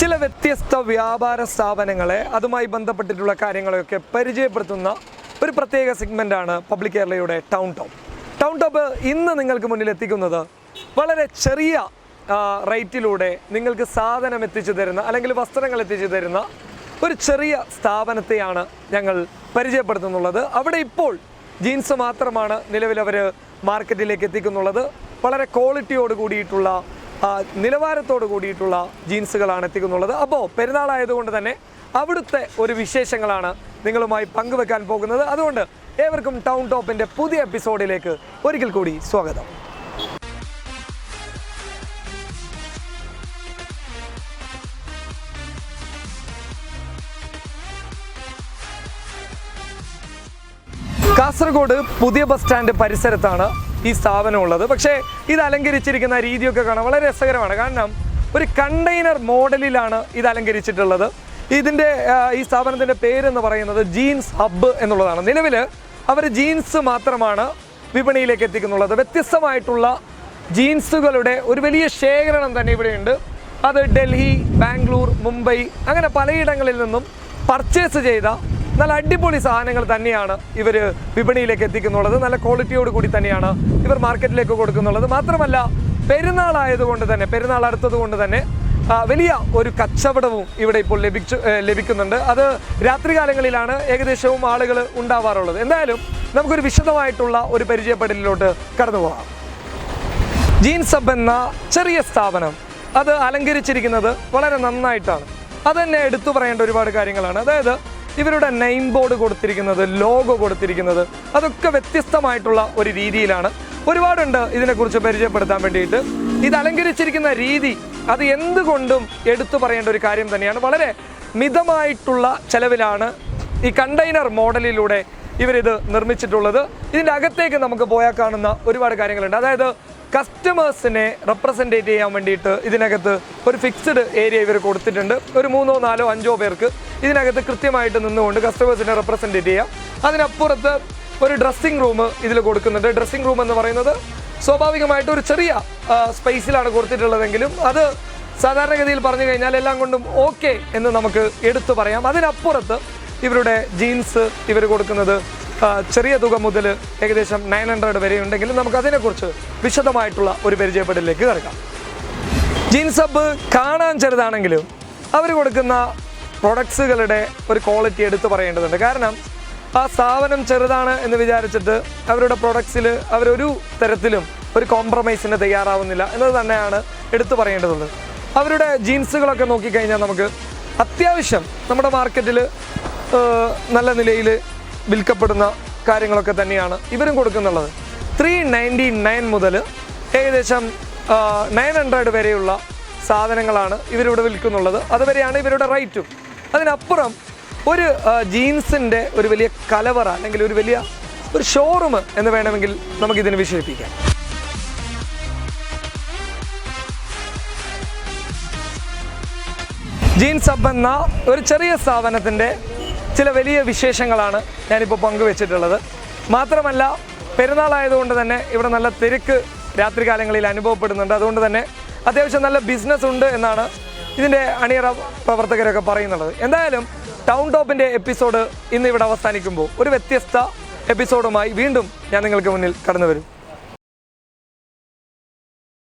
ചില വ്യത്യസ്ത വ്യാപാര സ്ഥാപനങ്ങളെ അതുമായി ബന്ധപ്പെട്ടിട്ടുള്ള കാര്യങ്ങളെയൊക്കെ പരിചയപ്പെടുത്തുന്ന ഒരു പ്രത്യേക സെഗ്മെന്റാണ് പബ്ലിക് കേരളയുടെ ടൗൺ ടോപ്പ്. ടൗൺ ടോപ്പ് ഇന്ന് നിങ്ങൾക്ക് മുന്നിൽ എത്തിക്കുന്നത് വളരെ ചെറിയ റേറ്റിലൂടെ നിങ്ങൾക്ക് സാധനം എത്തിച്ചു തരുന്ന അല്ലെങ്കിൽ വസ്ത്രങ്ങൾ എത്തിച്ചു തരുന്ന ഒരു ചെറിയ സ്ഥാപനത്തെയാണ് ഞങ്ങൾ പരിചയപ്പെടുത്തുന്നുള്ളത്. അവിടെ ഇപ്പോൾ ജീൻസ് മാത്രമാണ് നിലവിൽ അവർ മാർക്കറ്റിലേക്ക് എത്തിക്കുന്നുള്ളത്. വളരെ ക്വാളിറ്റിയോട് കൂടിയിട്ടുള്ള നിലവാരത്തോട് കൂടിയിട്ടുള്ള ജീൻസുകളാണ് എത്തിക്കുന്നുള്ളത് അപ്പോൾ പെരുന്നാളായതുകൊണ്ട് തന്നെ അവിടുത്തെ ഒരു വിശേഷങ്ങളാണ് നിങ്ങളുമായി പങ്കുവെക്കാൻ പോകുന്നത്. അതുകൊണ്ട് ഏവർക്കും ടൗൺ ടോപ്പിന്റെ പുതിയ എപ്പിസോഡിലേക്ക് ഒരിക്കൽ കൂടി സ്വാഗതം. കാസർഗോഡ് പുതിയ ബസ് സ്റ്റാൻഡ് പരിസരത്താണ് ഈ സ്ഥാപനം ഉള്ളത് പക്ഷേ ഇത് അലങ്കരിച്ചിരിക്കുന്ന രീതിയൊക്കെ കാണാൻ വളരെ രസകരമാണ്. കാരണം ഒരു കണ്ടെയ്നർ മോഡലിലാണ് ഇത് അലങ്കരിച്ചിട്ടുള്ളത്. ഇതിന്റെ ഈ സ്ഥാപനത്തിന്റെ പേരെന്ന് പറയുന്നത് ജീൻസ് ഹബ്ബ് എന്നുള്ളതാണ്. നിലവിൽ അവർ ജീൻസ് മാത്രമാണ് വിപണിയിലേക്ക് എത്തിക്കുന്നുള്ളത്. വ്യത്യസ്തമായിട്ടുള്ള ജീൻസുകളുടെ ഒരു വലിയ ശേഖരണം തന്നെ ഇവിടെയുണ്ട്. അത് ഡൽഹി ബാംഗ്ലൂർ മുംബൈ അങ്ങനെ പലയിടങ്ങളിൽ നിന്നും പർച്ചേസ് ചെയ്ത നല്ല അടിപൊളി സാധനങ്ങൾ തന്നെയാണ് ഇവർ വിപണിയിലേക്ക് എത്തിക്കുന്നുള്ളത്. നല്ല ക്വാളിറ്റിയോട് കൂടി തന്നെയാണ് ഇവർ മാർക്കറ്റിലേക്ക് കൊടുക്കുന്നുള്ളത്. മാത്രമല്ല പെരുന്നാളായതുകൊണ്ട് തന്നെ പെരുന്നാൾ അടുത്തത് കൊണ്ട് തന്നെ വലിയ ഒരു കച്ചവടവും ഇവിടെ ഇപ്പോൾ ലഭിച്ചു ലഭിക്കുന്നുണ്ട്. അത് രാത്രികാലങ്ങളിലാണ് ഏകദേശവും ആളുകൾ ഉണ്ടാവാറുള്ളത്. എന്തായാലും നമുക്കൊരു വിശദമായിട്ടുള്ള ഒരു പരിചയപ്പെടലിലോട്ട് കടന്നു പോകാം. ജീൻസ് അബ് എന്ന ചെറിയ സ്ഥാപനം അത് അലങ്കരിച്ചിരിക്കുന്നത് വളരെ നന്നായിട്ടാണ്. അത് തന്നെ എടുത്തു പറയേണ്ട ഒരുപാട് കാര്യങ്ങളാണ്. അതായത് ഇവരുടെ നെയിം ബോർഡ് കൊടുത്തിരിക്കുന്നത് ലോഗോ കൊടുത്തിരിക്കുന്നത് അതൊക്കെ വ്യത്യസ്തമായിട്ടുള്ള ഒരു രീതിയിലാണ്. ഒരുപാടുണ്ട് ഇതിനെക്കുറിച്ച് പരിചയപ്പെടുത്താൻ വേണ്ടിയിട്ട്. ഇത് അലങ്കരിച്ചിരിക്കുന്ന രീതി അത് എന്തുകൊണ്ടും എടുത്തു പറയേണ്ട ഒരു കാര്യം തന്നെയാണ്. വളരെ മിതമായിട്ടുള്ള ചെലവിലാണ് ഈ കണ്ടെയ്നർ മോഡലിലൂടെ ഇവരിത് നിർമ്മിച്ചിട്ടുള്ളത്. ഇതിന്റെ അകത്തേക്ക് നമുക്ക് പോയാൽ കാണുന്ന ഒരുപാട് കാര്യങ്ങളുണ്ട്. അതായത് കസ്റ്റമേഴ്സിനെ റെപ്രസെന്റേറ്റ് ചെയ്യാൻ വേണ്ടിയിട്ട് ഇതിനകത്ത് ഒരു ഫിക്സ്ഡ് ഏരിയ ഇവർ കൊടുത്തിട്ടുണ്ട്. ഒരു മൂന്നോ നാലോ അഞ്ചോ പേർക്ക് ഇതിനകത്ത് കൃത്യമായിട്ട് നിന്നുകൊണ്ട് കസ്റ്റമേഴ്സിനെ റെപ്രസെന്റേറ്റ് ചെയ്യാം. അതിനപ്പുറത്ത് ഒരു ഡ്രസ്സിംഗ് റൂം ഇതിൽ കൊടുക്കുന്നുണ്ട്. ഡ്രസ്സിംഗ് റൂം എന്ന് പറയുന്നത് സ്വാഭാവികമായിട്ട് ഒരു ചെറിയ സ്പേസിലാണ് കൊടുത്തിട്ടുള്ളതെങ്കിലും അത് സാധാരണഗതിയിൽ പറഞ്ഞു കഴിഞ്ഞാൽ എല്ലാം കൊണ്ടും ഓക്കെ എന്ന് നമുക്ക് എടുത്തു പറയാം. അതിനപ്പുറത്ത് ഇവരുടെ ജീൻസ് ഇവർ കൊടുക്കുന്നത് ചെറിയ തുക മുതൽ ഏകദേശം നയൻ ഹൺഡ്രഡ് വരെ ഉണ്ടെങ്കിലും നമുക്ക് അതിനെക്കുറിച്ച് വിശദമായിട്ടുള്ള ഒരു പരിചയപ്പെടലിലേക്ക് കിടക്കാം. ജീൻസ് ഹബ്ബ് കാണാൻ ചെറുതാണെങ്കിലും അവർ കൊടുക്കുന്ന പ്രൊഡക്ട്സുകളുടെ ഒരു ക്വാളിറ്റി എടുത്തു പറയേണ്ടതുണ്ട്. കാരണം ആ സ്ഥാപനം ചെറുതാണ് എന്ന് വിചാരിച്ചിട്ട് അവരുടെ പ്രൊഡക്ട്സിൽ അവരൊരു തരത്തിലും ഒരു കോംപ്രമൈസിന് തയ്യാറാവുന്നില്ല എന്നത് തന്നെയാണ് എടുത്തു പറയേണ്ടതുള്ളത് അവരുടെ ജീൻസുകളൊക്കെ നോക്കിക്കഴിഞ്ഞാൽ നമുക്ക് അത്യാവശ്യം നമ്മുടെ മാർക്കറ്റിൽ നല്ല നിലയിൽ വിൽക്കപ്പെടുന്ന കാര്യങ്ങളൊക്കെ തന്നെയാണ് ഇവരും കൊടുക്കുന്നുള്ളത്. ത്രീ നയന്റി നയൻ മുതൽ ഏകദേശം നയൻ ഹൺഡ്രഡ് വരെയുള്ള സാധനങ്ങളാണ് ഇവരിവിടെ വിൽക്കുന്നുള്ളത്. അതുവരെയാണ് ഇവരുടെ റൈറ്റും. അതിനപ്പുറം ഒരു ജീൻസിന്റെ ഒരു വലിയ കലവറ അല്ലെങ്കിൽ ഒരു വലിയ ഒരു ഷോറൂം എന്ന് വേണമെങ്കിൽ നമുക്കിതിനെ വിശേഷിപ്പിക്കാം. ജീൻസ് അപ്പ് എന്ന ഒരു ചെറിയ സ്ഥാപനത്തിന്റെ ചില വലിയ വിശേഷങ്ങളാണ് ഞാനിപ്പോൾ പങ്കുവെച്ചിട്ടുള്ളത്. മാത്രമല്ല പെരുന്നാളായതുകൊണ്ട് തന്നെ ഇവിടെ നല്ല തിരക്ക് രാത്രികാലങ്ങളിൽ അനുഭവപ്പെടുന്നുണ്ട്. അതുകൊണ്ട് തന്നെ അത്യാവശ്യം നല്ല ബിസിനസ് ഉണ്ട് എന്നാണ് ഇതിന്റെ അണിയറ പ്രവർത്തകരൊക്കെ പറയുന്നുള്ളത് എന്തായാലും ടൗൺ ടോപ്പിന്റെ എപ്പിസോഡ് ഇന്ന് ഇവിടെ അവസാനിക്കുമ്പോൾ ഒരു വ്യത്യസ്ത എപ്പിസോഡുമായി വീണ്ടും ഞാൻ നിങ്ങൾക്ക് മുന്നിൽ കടന്നു വരും